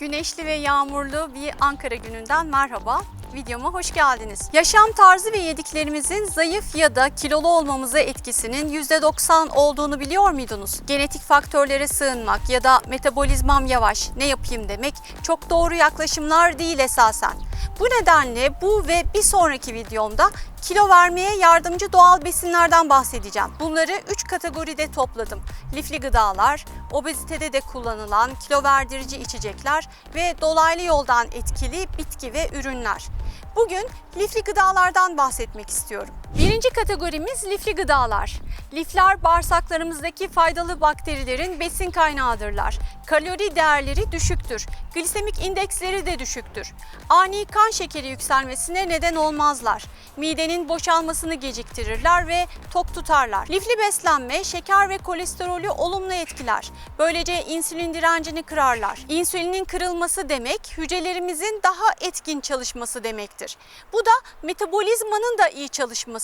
Güneşli ve yağmurlu bir Ankara gününden merhaba. Videoma hoş geldiniz. Yaşam tarzı ve yediklerimizin zayıf ya da kilolu olmamıza etkisinin %90 olduğunu biliyor muydunuz? Genetik faktörlere sığınmak ya da metabolizmam yavaş ne yapayım demek çok doğru yaklaşımlar değil esasen. Bu nedenle bu ve bir sonraki videomda kilo vermeye yardımcı doğal besinlerden bahsedeceğim. Bunları 3 kategoride topladım. Lifli gıdalar, obezitede de kullanılan kilo verdirici içecekler ve dolaylı yoldan etkili bitki ve ürünler. Bugün lifli gıdalardan bahsetmek istiyorum. Birinci kategorimiz lifli gıdalar. Lifler bağırsaklarımızdaki faydalı bakterilerin besin kaynağıdırlar. Kalori değerleri düşüktür. Glisemik indeksleri de düşüktür. Ani kan şekeri yükselmesine neden olmazlar. Midenin boşalmasını geciktirirler ve tok tutarlar. Lifli beslenme şeker ve kolesterolü olumlu etkiler. Böylece insülin direncini kırarlar. İnsülinin kırılması demek hücrelerimizin daha etkin çalışması demektir. Bu da metabolizmanın da iyi çalışması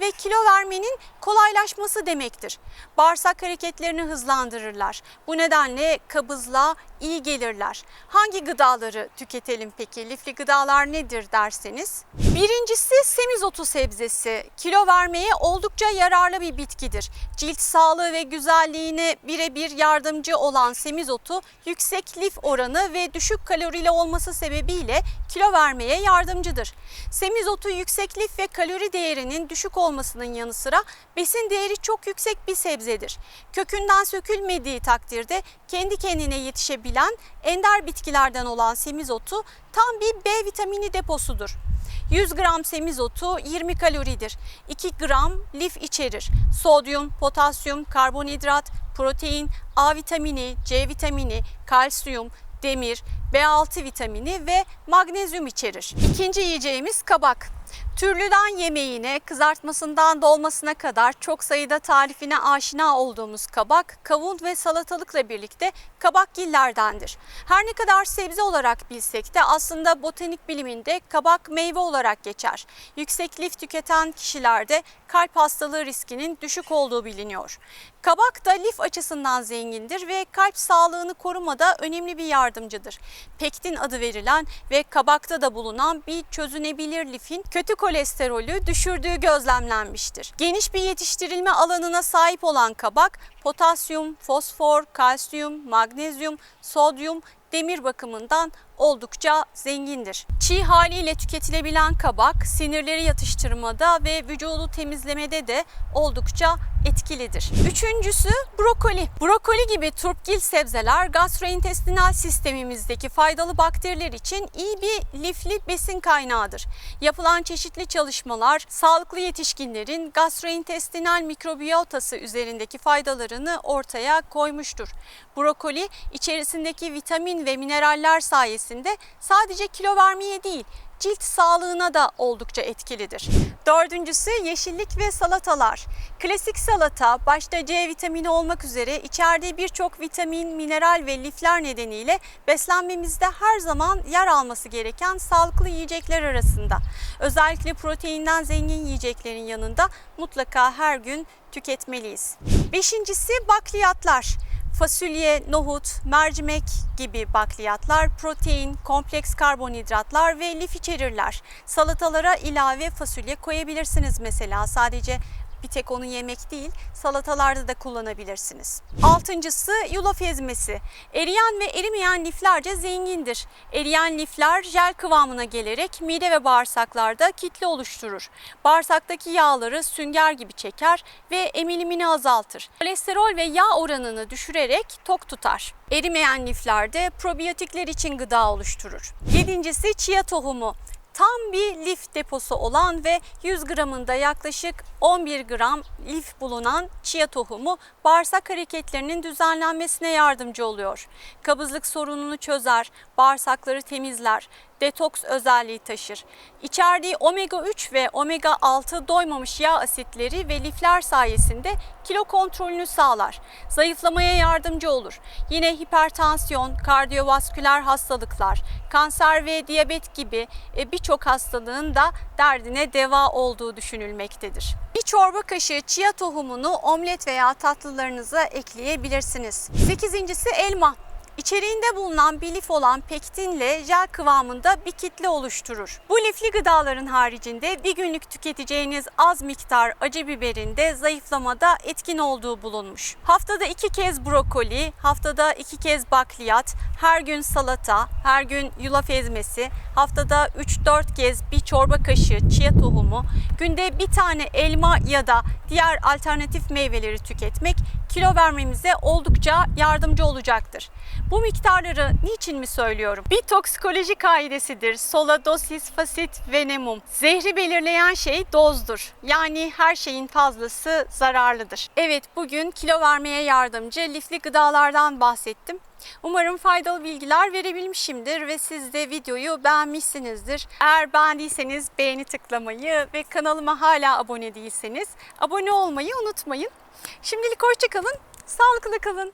ve kilo vermenin kolaylaşması demektir. Bağırsak hareketlerini hızlandırırlar. Bu nedenle kabızlığa iyi gelirler. Hangi gıdaları tüketelim peki? Lifli gıdalar nedir derseniz? Birincisi semizotu sebzesi. Kilo vermeye oldukça yararlı bir bitkidir. Cilt sağlığı ve güzelliğine birebir yardımcı olan semizotu yüksek lif oranı ve düşük kalorili olması sebebiyle kilo vermeye yardımcıdır. Semizotu yüksek lif ve kalori değerinin düşük olmasının yanı sıra besin değeri çok yüksek bir sebzedir. Kökünden sökülmediği takdirde kendi kendine yetişebilen ender bitkilerden olan semizotu tam bir B vitamini deposudur. 100 gram semizotu 20 kaloridir. 2 gram lif içerir. Sodyum, potasyum, karbonhidrat, protein, A vitamini, C vitamini, kalsiyum, demir, B6 vitamini ve magnezyum içerir. İkinci yiyeceğimiz kabak. Türlüden yemeğine, kızartmasından dolmasına kadar çok sayıda tarifine aşina olduğumuz kabak, kavun ve salatalıkla birlikte kabakgillerdendir. Her ne kadar sebze olarak bilsek de aslında botanik biliminde kabak meyve olarak geçer. Yüksek lif tüketen kişilerde kalp hastalığı riskinin düşük olduğu biliniyor. Kabak da lif açısından zengindir ve kalp sağlığını korumada önemli bir yardımcıdır. Pektin adı verilen ve kabakta da bulunan bir çözünebilir lifin kötü kolesterolü düşürdüğü gözlemlenmiştir. Geniş bir yetiştirilme alanına sahip olan kabak potasyum, fosfor, kalsiyum, magnezyum, sodyum, demir bakımından oldukça zengindir. Çiğ haliyle tüketilebilen kabak sinirleri yatıştırmada ve vücudu temizlemede de oldukça etkilidir. Üçüncüsü brokoli. Brokoli gibi turpgil sebzeler gastrointestinal sistemimizdeki faydalı bakteriler için iyi bir lifli besin kaynağıdır. Yapılan çeşitli çalışmalar sağlıklı yetişkinlerin gastrointestinal mikrobiyotası üzerindeki faydalarını ortaya koymuştur. Brokoli içerisindeki vitamin ve mineraller sayesinde sadece kilo vermeye değil, cilt sağlığına da oldukça etkilidir. Dördüncüsü yeşillik ve salatalar. Klasik salata başta C vitamini olmak üzere içerdiği birçok vitamin, mineral ve lifler nedeniyle beslenmemizde her zaman yer alması gereken sağlıklı yiyecekler arasında. Özellikle proteinden zengin yiyeceklerin yanında mutlaka her gün tüketmeliyiz. Beşincisi bakliyatlar. Fasulye, nohut, mercimek gibi bakliyatlar protein, kompleks karbonhidratlar ve lif içerirler. Salatalara ilave fasulye koyabilirsiniz mesela sadece bir tek onu yemek değil, salatalarda da kullanabilirsiniz. Altıncısı yulaf ezmesi. Eriyen ve erimeyen liflerce zengindir. Eriyen lifler jel kıvamına gelerek mide ve bağırsaklarda kitle oluşturur. Bağırsaktaki yağları sünger gibi çeker ve emilimini azaltır. Kolesterol ve yağ oranını düşürerek tok tutar. Erimeyen lifler de probiyotikler için gıda oluşturur. Yedincisi chia tohumu tam bir lif deposu olan ve 100 gramında yaklaşık 11 gram lif bulunan chia tohumu bağırsak hareketlerinin düzenlenmesine yardımcı oluyor. Kabızlık sorununu çözer, bağırsakları temizler, detoks özelliği taşır. İçerdiği omega 3 ve omega 6 doymamış yağ asitleri ve lifler sayesinde kilo kontrolünü sağlar. Zayıflamaya yardımcı olur. Yine hipertansiyon, kardiyovasküler hastalıklar, kanser ve diyabet gibi e, birçok hastalığın da derdine deva olduğu düşünülmektedir. Bir çorba kaşığı chia tohumunu omlet veya tatlılarınıza ekleyebilirsiniz. Sekizincisi elma. İçeriğinde bulunan bir lif olan pektinle jel kıvamında bir kitle oluşturur. Bu lifli gıdaların haricinde bir günlük tüketeceğiniz az miktar acı biberin de zayıflamada etkin olduğu bulunmuş. Haftada iki kez brokoli, haftada iki kez bakliyat, her gün salata, her gün yulaf ezmesi, haftada 3-4 kez bir çorba kaşığı chia tohumu, günde bir tane elma ya da diğer alternatif meyveleri tüketmek kilo vermemize oldukça yardımcı olacaktır. Bu miktarları niçin mi söylüyorum? Bir toksikoloji kaidesidir. Sola dosis fasit venemum. Zehri belirleyen şey dozdur. Yani her şeyin fazlası zararlıdır. Evet bugün kilo vermeye yardımcı lifli gıdalardan bahsettim. Umarım faydalı bilgiler verebilmişimdir ve siz de videoyu beğenmişsinizdir. Eğer beğendiyseniz beğeni tıklamayı ve kanalıma hala abone değilseniz abone olmayı unutmayın. Şimdilik hoşçakalın, sağlıklı kalın.